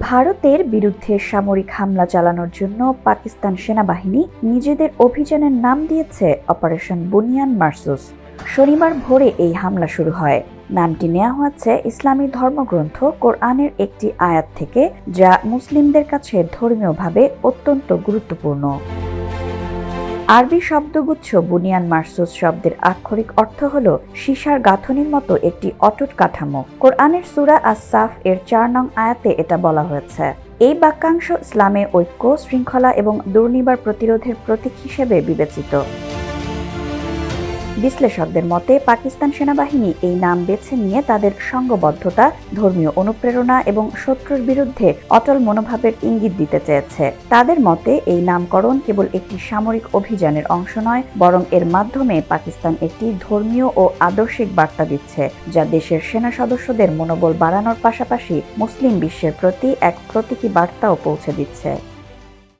ভারতের বিরুদ্ধে সামরিক হামলা চালানোর জন্য পাকিস্তান সেনাবাহিনী নিজেদের অভিযানের নাম দিয়েছে অপারেশন বুনিয়ান মার্সুস। শনিবার ভোরে এই হামলা শুরু হয়। নামটি নেওয়া হয়েছে ইসলামী ধর্মগ্রন্থ কোরআনের একটি আয়াত থেকে, যা মুসলিমদের কাছে ধর্মীয়ভাবে অত্যন্ত গুরুত্বপূর্ণ। আরবি শব্দগুচ্ছ বুনিয়ান মার্সুস শব্দের আক্ষরিক অর্থ হল সীসার গাঁথনির মতো একটি অটুট কাঠামো। কোরআনের সুরা আস সাফ এর চার নং আয়াতে এটা বলা হয়েছে। এই বাক্যাংশ ইসলামে ঐক্য, শৃঙ্খলা এবং দুর্নিবার প্রতিরোধের প্রতীক হিসেবে বিবেচিত। বিশ্লেষকদের মতে, পাকিস্তান সেনাবাহিনী এই নাম বেছে নিয়ে তাদের সংঘবদ্ধতা ধর্মীয় অনুপ্রেরণা এবং শত্রুর বিরুদ্ধে অটল মনোভাবের ইঙ্গিত দিতে চেয়েছে। তাদের মতে, এই নামকরণ কেবল একটি সামরিক অভিযানের অংশ নয়, বরং এর মাধ্যমে পাকিস্তান একটি ধর্মীয় ও আদর্শিক বার্তা দিচ্ছে, যা দেশের সেনা সদস্যদের মনোবল বাড়ানোর পাশাপাশি মুসলিম বিশ্বের প্রতি এক প্রতীকী বার্তাও পৌঁছে দিচ্ছে।